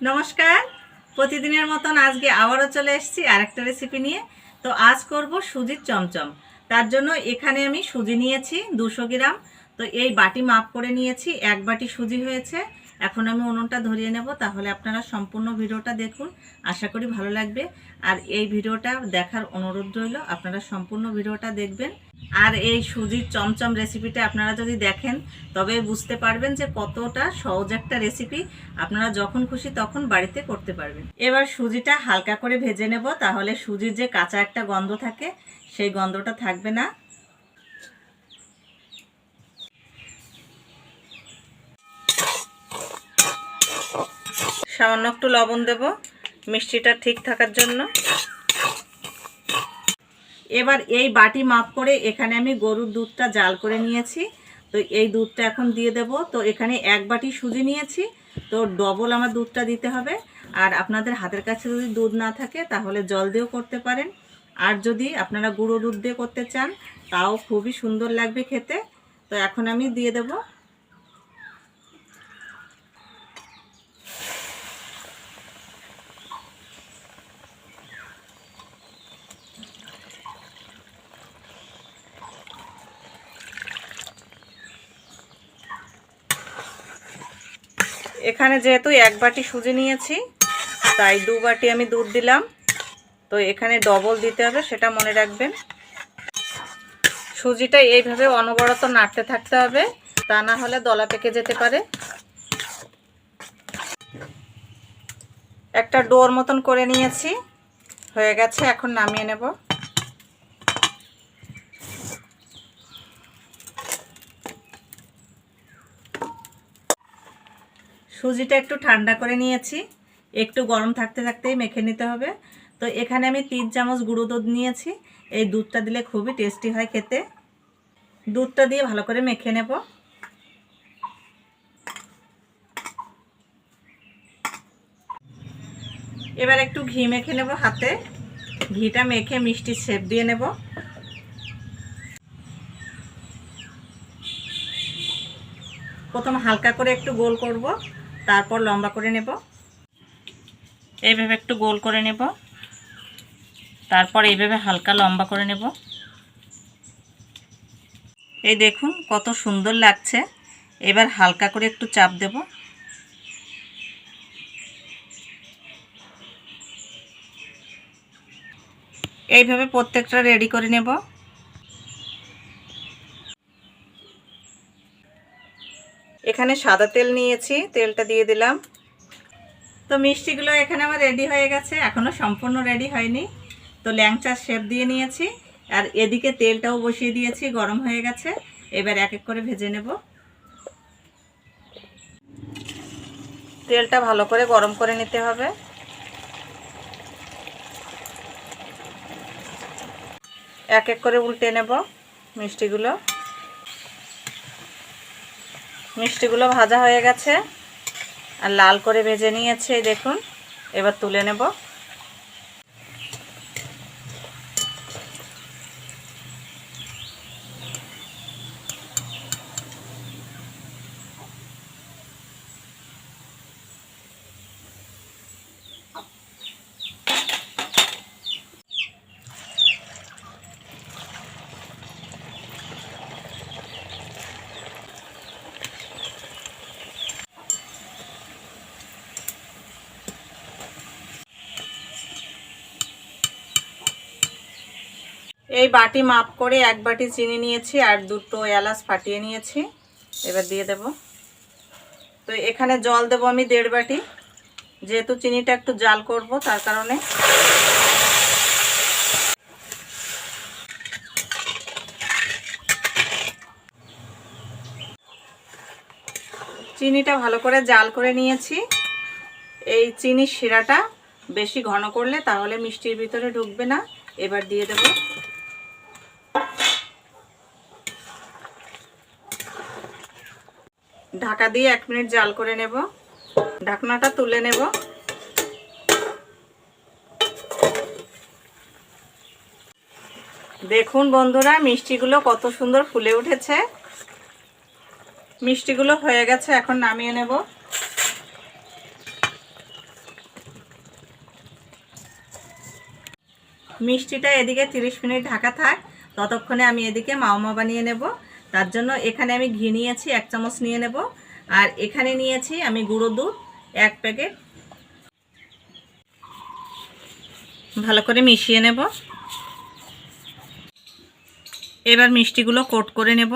নমস্কার। প্রতিদিনের মতন আজকে আবারও চলে এসেছি আরেকটা রেসিপি নিয়ে। তো আজ করব সুজির চমচম। তার জন্য এখানে আমি সুজি নিয়েছি দুশো গ্রাম। তো এই বাটি মাপ করে নিয়েছি, এক বাটি সুজি হয়েছে। এখন আমি উনুনটা ধরিয়ে নেব, তাহলে আপনারা সম্পূর্ণ ভিডিওটা দেখুন। আশা করি ভালো লাগবে। আর এই ভিডিওটা দেখার অনুরোধ রইল, আপনারা সম্পূর্ণ ভিডিওটা দেখবেন। আর এই সুজির চমচম রেসিপিটা আপনারা যদি দেখেন, তবে বুঝতে পারবেন যে কতটা সহজ একটা রেসিপি। আপনারা যখন খুশি তখন বাড়িতে করতে পারবেন। এবার সুজিটা হালকা করে ভেজে নেব, তাহলে সুজির যে কাঁচা একটা গন্ধ থাকে, সেই গন্ধটা থাকবে না। সামান্য একটু লবণ দেব। মিষ্টিটা ঠিক থাকার জন্য। এবার এই বাটি মাপ করে এখানে আমি গরুর দুধটা জাল করে নিয়েছি। তো এই দুধটা এখন দিয়ে দেব। তো এখানে এক বাটি সুজি নিয়েছি। তো ডবল আমার দুধটা দিতে হবে। আর আপনাদের হাতের কাছে যদি দুধ না থাকে, তাহলে জল দিয়েও করতে পারেন। আর যদি আপনারা গুঁড়ো দুধ দিয়ে করতে চান, তাও খুবই সুন্দর লাগবে খেতে। তো এখন আমি দিয়ে দেব। এখানে যেহেতু এক বাটি সুজি নিয়েছি, তাই দু বাটি আমি দুধ দিলাম। তো এখানে ডবল দিতে হবে, সেটা মনে রাখবেন। সুজিটা এইভাবে অনবরত নাড়তে থাকতে হবে, তা না হলে দলা পেকে যেতে পারে। একটা ডোর মতন করে নিয়েছি, হয়ে গেছে, এখন নামিয়ে নেব। সুজিটা একটু ঠান্ডা করে নিয়েছি। একটু গরম থাকতে থাকতেই মেখে নিতে হবে। তো এখানে আমি তিন চামচ গুঁড়ো দুধ নিয়েছি। এই দুধটা দিলে খুবই টেস্টি হয় খেতে। দুধটা দিয়ে ভালো করে মেখে নেব। এবার একটু ঘি মেখে নেব হাতে। ঘিটা মেখে মিষ্টি শেপ দিয়ে নেব। প্রথম হালকা করে একটু গোল করব। তারপর লম্বা করে নেব। এইভাবে একটু গোল করে নেব। তারপর এইভাবে হালকা লম্বা করে নেব। এই দেখুন কত সুন্দর লাগছে। এবার হালকা করে একটু চাপ দেব। এইভাবে প্রত্যেকটা রেডি করে নেব। এখানে সাদা তেল নিয়েছি, তেলটা দিয়ে দিলাম। তো মিষ্টিগুলো এখানে আমার রেডি হয়ে গেছে এখনও সম্পূর্ণ রেডি হয়নি। তো ল্যাংচার শেপ দিয়ে নিয়েছি, আর এদিকে তেলটাও বসিয়ে দিয়েছি, গরম হয়ে গেছে। এবার এক এক করে ভেজে নেব। তেলটা ভালো করে গরম করে নিতে হবে। এক এক করে উল্টে নেব মিষ্টিগুলো। মিষ্টিগুলো ভাজা হয়ে গেছে। আর লাল করে ভেজে নিয়েছে দেখুন। এবার তুলে নেব। এই বাটি মাপ করে এক বাটি চিনি নিয়েছি আর দুটো এলাচ ফাটিয়ে নিয়েছি। এবার দিয়ে দেব। তো এখানে জল দেব আমি দেড় বাটি। যেহেতু চিনিটা একটু জাল করব, তার কারণে। চিনিটা ভালো করে জাল করে নিয়েছি। এই চিনির শিরাটা বেশি ঘন করলে তাহলে মিষ্টির ভিতরে ঢুকবে না। এবার দিয়ে দেব। ঢাকা দিয়ে এক মিনিট জাল করে নেব। ঢাকনাটা তুলে নেব। দেখুন বন্ধুরা, মিষ্টিগুলো কত সুন্দর ফুলে উঠেছে। মিষ্টিগুলো হয়ে গেছে, এখন নামিয়ে নেব। মিষ্টিটা এদিকে 30 মিনিট ঢাকা থাক, ততক্ষণে আমি এদিকে মাওমা বানিয়ে নেব। তার জন্য এখানে আমি ঘি নিয়েছি, এক চামচ নিয়ে নেব। আর এখানে নিয়েছি আমি গুঁড়ো দুধ, এক প্যাকেট। ভালো করে মিশিয়ে নেব। এবার মিষ্টিগুলো কোট করে নেব।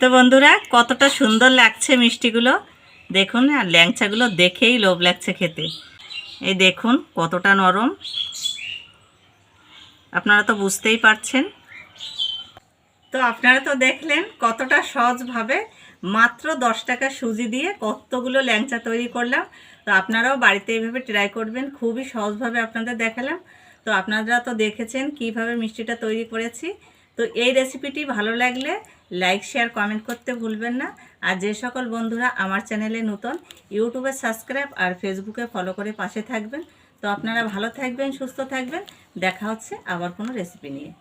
তো বন্ধুরা, কতটা সুন্দর লাগছে মিষ্টিগুলো। দেখুন, আর ল্যাংচাগুলো দেখেই লোভ লাগছে খেতে। এই দেখুন কতটা নরম। আপনারা তো বুঝতেই পারছেন। তো আপনারা তো দেখলেন কতটা সহজভাবে মাত্র দশ টাকা সুজি দিয়ে কতগুলো ল্যাংচা তৈরি করলাম। তো আপনারাও বাড়িতে এইভাবে ট্রাই করবেন, খুবই সহজভাবে আপনাদের দেখালাম। তো আপনারা তো দেখেছেন কীভাবে মিষ্টিটা তৈরি করেছি। তো এই রেসিপিটি ভালো লাগলে লাইক শেয়ার কমেন্ট করতে ভুলবেন না। আর যে সকল বন্ধুরা আমার চ্যানেলে নতুন ইউটিউবে সাবস্ক্রাইব আর ফেসবুকে ফলো করে পাশে থাকবেন। তো আপনারা ভালো থাকবেন, সুস্থ থাকবেন। দেখা হচ্ছে আবার কোনো রেসিপি নিয়ে।